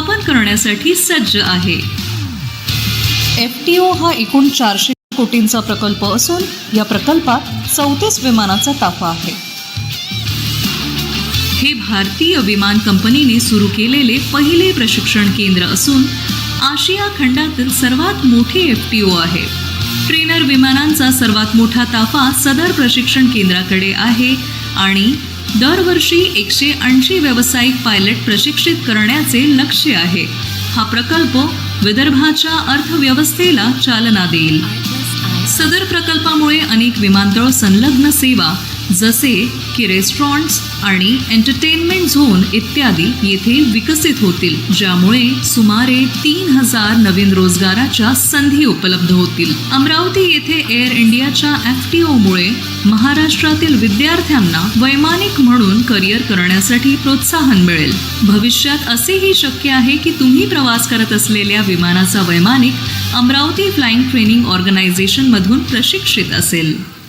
स्थापन करण्यासाठी सज्ज आहे. एफ टी ओ हा एकूण चारशे कोटींचा प्रकल्प असून या प्रकल्पात चौतीस विमानाचा ताफा आहे. हे भारतीय विमान कंपनीने सुरू केलेले पहिले प्रशिक्षण केंद्र असून आशिया खंडातील सर्वात मोठे एफ टी ओ आहे. ट्रेनर विमानांचा सर्वात मोठा ताफा सदर प्रशिक्षण केंद्राकडे आहे आणि दरवर्षी एकशे ऐंशी व्यावसायिक पायलट प्रशिक्षित करण्याचे लक्ष्य आहे. हा प्रकल्प विदर्भाच्या अर्थव्यवस्थेला चालना देईल. सदर प्रकल्पामुळे अनेक विमानतळ संलग्न सेवा जसे की रेस्टॉरंट्स आणि एंटरटेनमेंट झोन इत्यादी येथे विकसित होतील ज्यामुळे सुमारे तीन हजार नवीन रोजगाराच्या संधी उपलब्ध होतील. अमरावती येथे एअर इंडियाच्या एफ टी ओमुळे महाराष्ट्रातील विद्यार्थ्यांना वैमानिक म्हणून करिअर करण्यासाठी प्रोत्साहन मिळेल. भविष्यात असेही शक्य आहे की तुम्ही प्रवास करत असलेल्या विमानाचा वैमानिक अमरावती फ्लाइंग ट्रेनिंग ऑर्गनायझेशनमधून प्रशिक्षित असेल.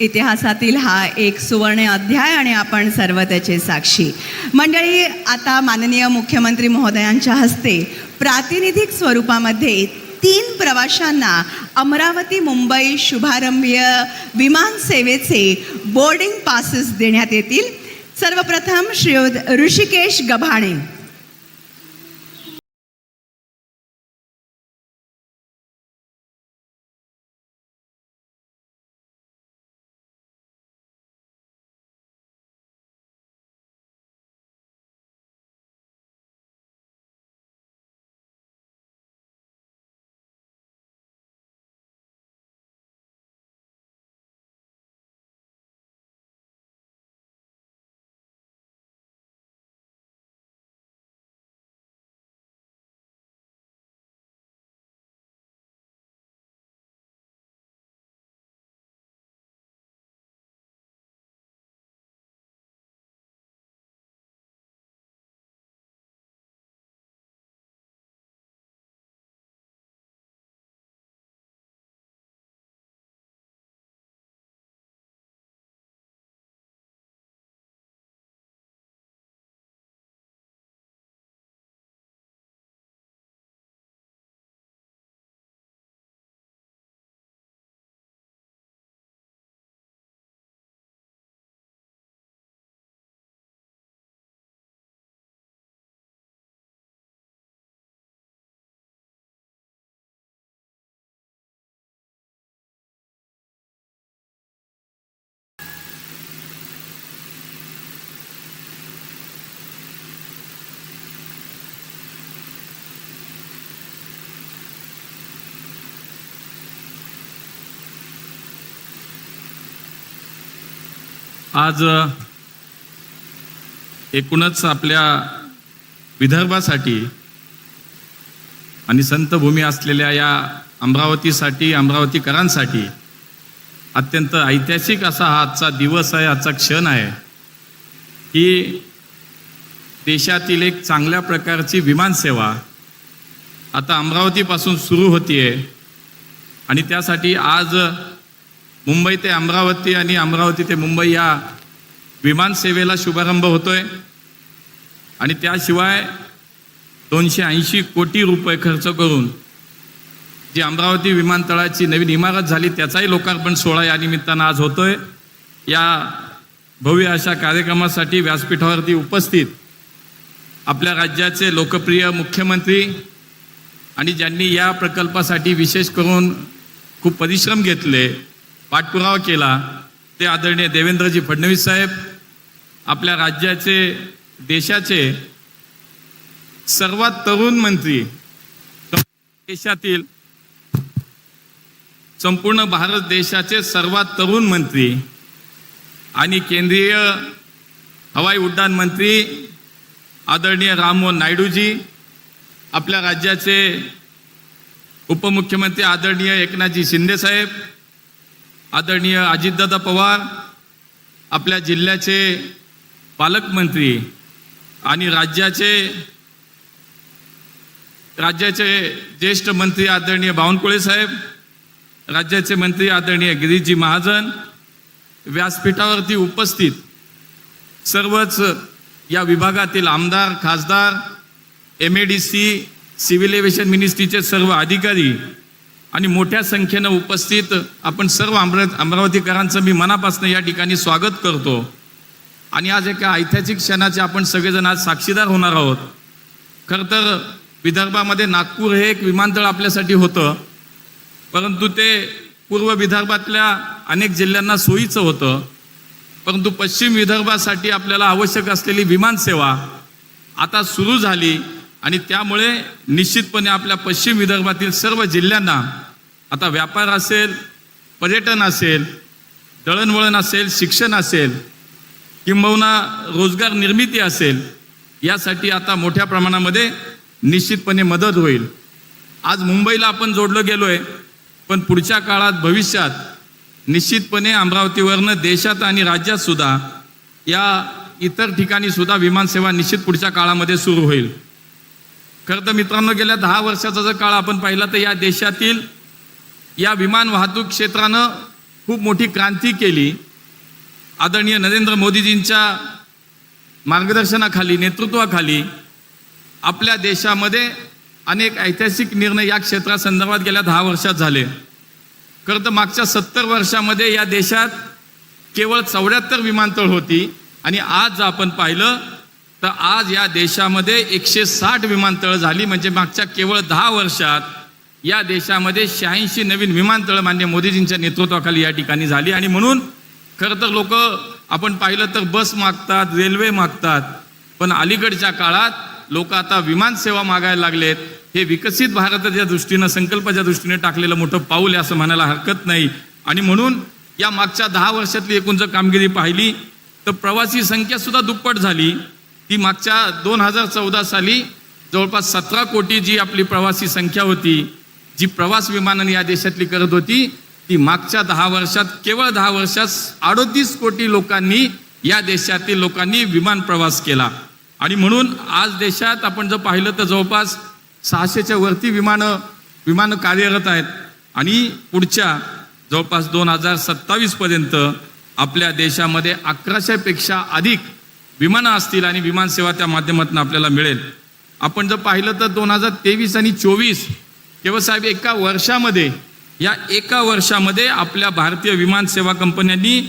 इतिहासातील हा एक सुवर्ण अध्याय आणि आपण सर्व त्याचे साक्षी. मंडळी आता माननीय मुख्यमंत्री महोदयांच्या हस्ते प्रातिनिधिक स्वरूपामध्ये तीन प्रवाशांना अमरावती मुंबई शुभारंभीय विमान सेवेचे बोर्डिंग पासेस देण्यात येतील. सर्वप्रथम श्रीयुत ऋषिकेश गभाणे आज एकूणच आपल्या विदर्भासाठी आणि संतभूमी असलेल्या या अमरावतीसाठी अमरावतीकरांसाठी अत्यंत ऐतिहासिक असा हा आजचा दिवस आहे आजचा क्षण आहे की देशातील एक चांगल्या प्रकारची विमानसेवा आता अमरावतीपासून सुरू होतीये आणि त्यासाठी आज मुंबई ते अमरावती आणि अमरावती ते मुंबई या विमानसेवेला शुभारंभ होतोय. आणि त्याशिवाय दोनशे ऐंशी कोटी रुपये खर्च करून जी अमरावती विमानतळाची नवीन इमारत झाली त्याचाही लोकार्पण सोहळा या निमित्तानं आज होतोय. या भव्य अशा कार्यक्रमासाठी व्यासपीठावरती उपस्थित आपल्या राज्याचे लोकप्रिय मुख्यमंत्री आणि ज्यांनी या प्रकल्पासाठी विशेष करून खूप परिश्रम घेतले पाठपुरावा केला ते आदरणीय देवेंद्रजी फडणवीस साहेब आपल्या राज्याचे देशाचे सर्वात तरुण मंत्री देशातील संपूर्ण भारत देशाचे सर्वात तरुण मंत्री आणि केंद्रीय हवाई उड्डाण मंत्री आदरणीय राममोहन नायडूजी आपल्या राज्याचे उपमुख्यमंत्री आदरणीय एकनाथजी शिंदेसाहेब आदरणीय अजितदादा पवार आपल्या जिल्ह्याचे पालकमंत्री आणि राज्याचे राज्याचे ज्येष्ठ मंत्री आदरणीय बावनकुळे साहेब राज्याचे मंत्री आदरणीय गिरीशजी महाजन व्यासपीठावरती उपस्थित सर्वच या विभागातील आमदार खासदार M A D C civil aviation मिनिस्ट्रीचे सर्व अधिकारी आणि मोठ्या संख्येनं उपस्थित आपण सर्व अमरा अमरावतीकरांचं मी मनापासून या ठिकाणी स्वागत करतो. आणि आज एका ऐतिहासिक क्षणाचे आपण सगळेजण आज साक्षीदार होणार आहोत. खरं तर विदर्भामध्ये नागपूर हे एक विमानतळ आपल्यासाठी होतं. परंतु ते पूर्व विदर्भातल्या अनेक जिल्ह्यांना सोयीचं होतं. परंतु पश्चिम विदर्भासाठी आपल्याला आवश्यक असलेली विमानसेवा आता सुरू झाली. आणि त्यामुळे निश्चितपणे आपल्या पश्चिम विदर्भातील सर्व जिल्ह्यांना आता व्यापार असेल पर्यटन असेल दळणवळण असेल शिक्षण असेल किंबहुना रोजगार निर्मिती असेल यासाठी आता मोठ्या प्रमाणामध्ये निश्चितपणे मदत होईल. आज मुंबईला आपण जोडलं आहे पण पुढच्या काळात भविष्यात निश्चितपणे अमरावतीवरनं देशात आणि राज्यात सुद्धा या इतर ठिकाणी सुद्धा विमानसेवा निश्चित पुढच्या काळामध्ये सुरू होईल. खरं तर मित्रांनो गेल्या दहा वर्षाचा जर काळ आपण पाहिला तर या देशातील या विमान वाहतूक क्षेत्रानं खूप मोठी क्रांती केली. आदरणीय नरेंद्र मोदीजींच्या मार्गदर्शनाखाली नेतृत्वाखाली आपल्या देशामध्ये अनेक ऐतिहासिक निर्णय या क्षेत्रासंदर्भात गेल्या दहा वर्षात झाले. खरं तर मागच्या सत्तर वर्षामध्ये या देशात केवळ चौऱ्याहत्तर विमानतळ होती आणि आज आपण पाहिलं तर आज या देशामध्ये एकशे साठ विमानतळ झाली म्हणजे मागच्या केवळ दहा वर्षात या देशामध्ये शहाऐंशी नवीन विमानतळं मान्य मोदीजींच्या नेतृत्वाखाली या ठिकाणी झाली. आणि म्हणून खरं तर लोक आपण पाहिलं तर बस मागतात रेल्वे मागतात पण अलीकडच्या काळात लोक आता विमानसेवा मागायला लागलेत. हे विकसित भारताच्या दृष्टीनं संकल्पाच्या दृष्टीने टाकलेलं मोठं पाऊल आहे असं म्हणायला हरकत नाही. आणि म्हणून या मागच्या दहा वर्षातली एकूण जर कामगिरी पाहिली तर प्रवासी संख्या सुद्धा दुप्पट झाली. ती मागच्या दोन हजार चौदा साली जवळपास सतरा कोटी जी आपली प्रवासी संख्या होती जी प्रवास विमानाने या देशातली करत होती ती मागच्या दहा वर्षात केवळ दहा वर्षात अडोतीस कोटी लोकांनी या देशातील लोकांनी विमान प्रवास केला. आणि म्हणून आज देशात आपण जर पाहिलं तर जवळपास सहाशेच्या वरती विमानं विमानं कार्यरत आहेत. आणि पुढच्या जवळपास दोन हजार सत्तावीसपर्यंत आपल्या देशामध्ये अकराशेपेक्षा अधिक विमानं असतील आणि विमानसेवा त्या माध्यमातून आपल्याला मिळेल. आपण जर पाहिलं तर दोन हजार तेवीस आणि चोवीस केवळ साहेब एका वर्षामध्ये या एका वर्षामध्ये आपल्या भारतीय विमान सेवा कंपन्यांनी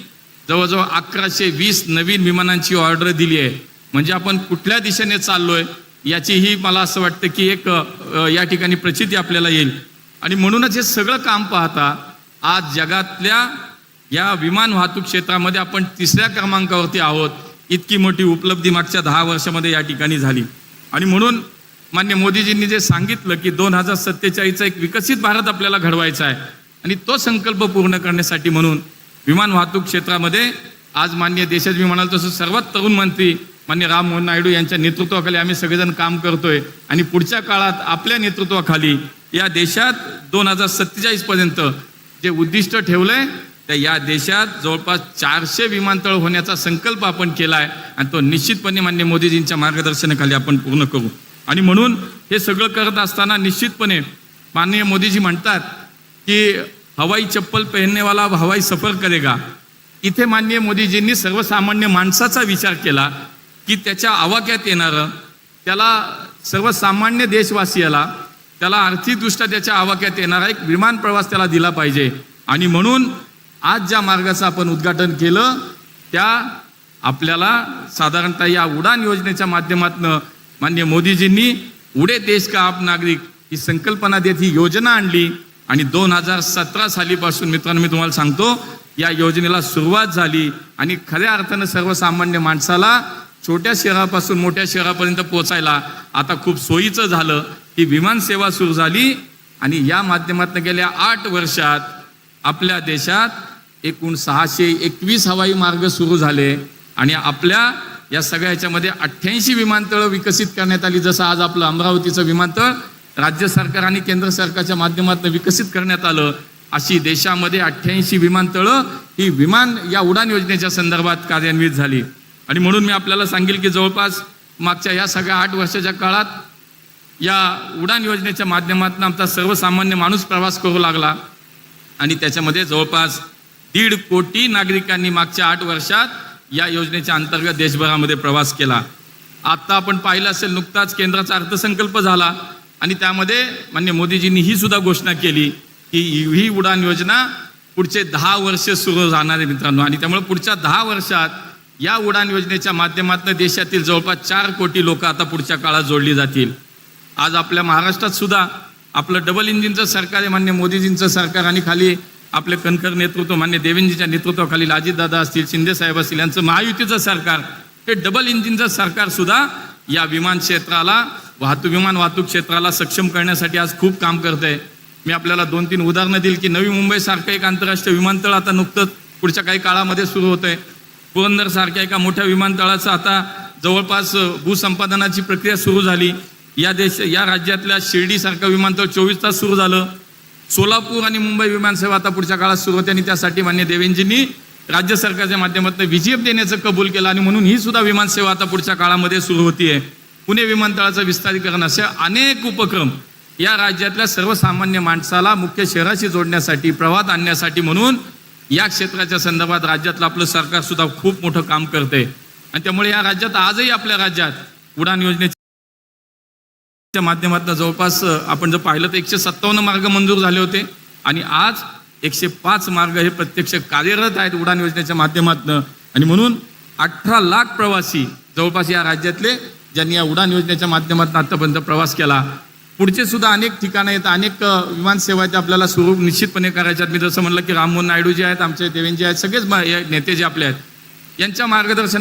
जवळजवळ अकराशे वीस नवीन विमानांची ऑर्डर दिली आहे. म्हणजे आपण कुठल्या दिशेने चाललोय याचीही मला असं वाटतं की एक या ठिकाणी प्रचिती आपल्याला येईल. आणि म्हणूनच हे सगळं काम पाहता आज जगातल्या या विमान वाहतूक क्षेत्रामध्ये आपण तिसऱ्या क्रमांकावरती आहोत. इतकी मोठी उपलब्धी मागच्या दहा वर्षामध्ये या ठिकाणी झाली. आणि म्हणून मान्य मोदीजींनी जे सांगितलं की दोन हजार सत्तेचाळीसचा एक विकसित भारत आपल्याला घडवायचा आहे आणि तो संकल्प पूर्ण करण्यासाठी म्हणून विमान वाहतूक क्षेत्रामध्ये आज मान्य देशात मी म्हणाल तसं सर्वात तरुण मंत्री मान्य राममोहन नायडू यांच्या नेतृत्वाखाली आम्ही सगळेजण काम करतोय आणि पुढच्या काळात आपल्या नेतृत्वाखाली या देशात दोन हजार सत्तेचाळीस पर्यंत जे उद्दिष्ट ठेवलंय तर या देशात जवळपास चारशे विमानतळ होण्याचा संकल्प आपण केला आहे आणि तो निश्चितपणे मान्य मोदीजींच्या मार्गदर्शनाखाली आपण पूर्ण करू. आणि म्हणून हे सगळं करत असताना निश्चितपणे माननीय मोदीजी म्हणतात की हवाई चप्पल पेहनेवाला हवाई सफर करेगा. इथे माननीय मोदीजींनी सर्वसामान्य माणसाचा विचार केला की त्याच्या आवाक्यात येणारं त्याला सर्वसामान्य देशवासियाला त्याला आर्थिकदृष्ट्या त्याच्या आवाक्यात येणारा एक विमान प्रवास त्याला दिला पाहिजे. आणि म्हणून आज ज्या मार्गाचं आपण उद्घाटन केलं त्या आपल्याला साधारणतः या उडान योजनेच्या माध्यमातून मान्य मोदीजींनी उडे देश का आप नागरिक ही संकल्पना देत ही योजना आणली. आणि दोन हजार सतरा सालीपासून मित्रांनो मी तुम्हाला सांगतो या योजनेला सुरुवात झाली आणि खऱ्या अर्थानं सर्वसामान्य माणसाला छोट्या शहरापासून मोठ्या शहरापर्यंत पोहोचायला आता खूप सोयीचं झालं. ही विमानसेवा सुरू झाली आणि या माध्यमातून गेल्या आठ वर्षात आपल्या देशात एकूण सहाशे एकवीस हवाई मार्ग सुरू झाले आणि आपल्या या सगळ्या ह्याच्यामध्ये अठ्ठ्याऐंशी विमानतळं विकसित करण्यात आली. जसं आज आपलं अमरावतीचं विमानतळ राज्य सरकार आणि केंद्र सरकारच्या माध्यमातून विकसित करण्यात आलं अशी देशामध्ये अठ्ठ्याऐंशी विमानतळं ही विमान या उडान योजनेच्या संदर्भात कार्यान्वित झाली. आणि म्हणून मी आपल्याला सांगेल की जवळपास मागच्या या सगळ्या आठ वर्षाच्या काळात या उडान योजनेच्या माध्यमातून आमचा सर्वसामान्य माणूस प्रवास करू लागला. आणि त्याच्यामध्ये जवळपास दीड कोटी नागरिकांनी मागच्या आठ वर्षात या योजनेच्या अंतर्गत देशभरामध्ये प्रवास केला. आत्ता आपण पाहिलं असेल नुकताच केंद्राचा अर्थसंकल्प झाला आणि त्यामध्ये मान्य मोदीजींनी ही सुद्धा घोषणा केली की ही उडान योजना पुढचे दहा वर्ष सुरू राहणार आहे मित्रांनो. आणि त्यामुळे पुढच्या दहा वर्षात या उडान योजनेच्या माध्यमातून देशातील जवळपास चार कोटी लोक आता पुढच्या काळात जोडली जातील. आज आपल्या महाराष्ट्रात सुद्धा आपलं डबल इंजिनचं सरकार आहे मान्य मोदीजींचं सरकार आणि खाली आपले कणकर नेतृत्व मान्य देवेंजीच्या नेतृत्वाखाली अजितदादा असतील शिंदे साहेब असतील यांचं महायुतीचं सरकार हे डबल इंजिनचं सरकार सुद्धा या विमान क्षेत्राला वाहतूक विमान वाहतूक क्षेत्राला सक्षम करण्यासाठी आज खूप काम करत आहे मी आपल्याला दोन तीन उदाहरणं देईल की नवी मुंबईसारखं एक आंतरराष्ट्रीय विमानतळ आता नुकतंच पुढच्या काही काळामध्ये सुरू होत आहे पुरंदर सारख्या एका मोठ्या विमानतळाचं आता जवळपास भूसंपादनाची प्रक्रिया सुरू झाली. या देश या राज्यातल्या शिर्डीसारखं विमानतळ चोवीस तास सुरू झालं. सोलापूर आणि मुंबई विमानसेवा आता पुढच्या काळात सुरू होते आणि त्यासाठी मान्य देवेंजींनी राज्य सरकारच्या माध्यमातून विजेप देण्याचं कबूल केलं आणि म्हणून ही सुद्धा विमानसेवा आता पुढच्या काळामध्ये सुरू होतीये. पुणे विमानतळाचं विस्तारीकरण असे अनेक उपक्रम या राज्यातल्या सर्वसामान्य माणसाला मुख्य शहराशी जोडण्यासाठी प्रवाहात आणण्यासाठी म्हणून या क्षेत्राच्या संदर्भात राज्यातलं आपलं सरकार सुद्धा खूप मोठं काम करते आणि त्यामुळे या राज्यात आजही आपल्या राज्यात उडान त्या माध्यमातून जवळपास आपण जर पाहिलं तर एकशे सत्तावन्न मार्ग मंजूर झाले होते. आणि आज एकशे पाच मार्ग हे प्रत्यक्ष कार्यरत आहेत उडान योजनेच्या माध्यमातून. आणि म्हणून अठरा लाख प्रवासी जवळपास या राज्यातले ज्यांनी या उडान योजनेच्या माध्यमातून आतापर्यंत प्रवास केला. पुढचे सुद्धा अनेक ठिकाणं आहेत. अनेक अ, विमानसेवा आहेत आपल्याला सुरू निश्चितपणे करायच्यात मी जसं म्हणलं की राममोहन नायडू जे आहेत आमचे देवेंजी आहेत सगळेच हे नेते जे आपले आहेत यांच्या मार्गदर्शना